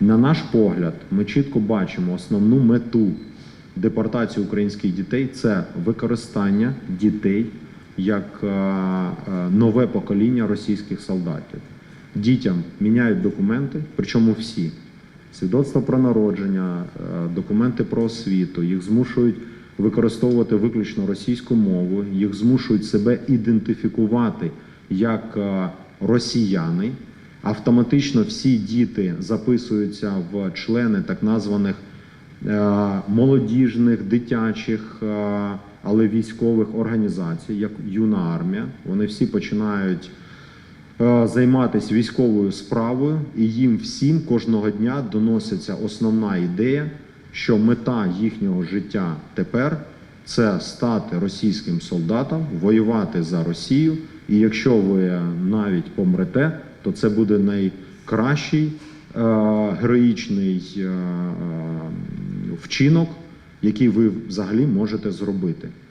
На наш погляд, ми чітко бачимо основну мету депортації українських дітей це використання дітей як е, е, нове покоління російських солдатів. Дітям міняють документи, причому всі свідоцтво про народження, е, документи про освіту, їх змушують використовувати виключно російську мову, їх змушують себе ідентифікувати як росіяни. Автоматично всі діти записуються в члени так названих е, молодіжних, дитячих, е, але військових організацій, як юна армія. Вони всі починають е, займатися військовою справою, і їм всім кожного дня доноситься основна ідея, що мета їхнього життя тепер це стати російським солдатом, воювати за Росію. І якщо ви навіть помрете, то це буде найкращий е, героїчний е, е, вчинок, який ви взагалі можете зробити.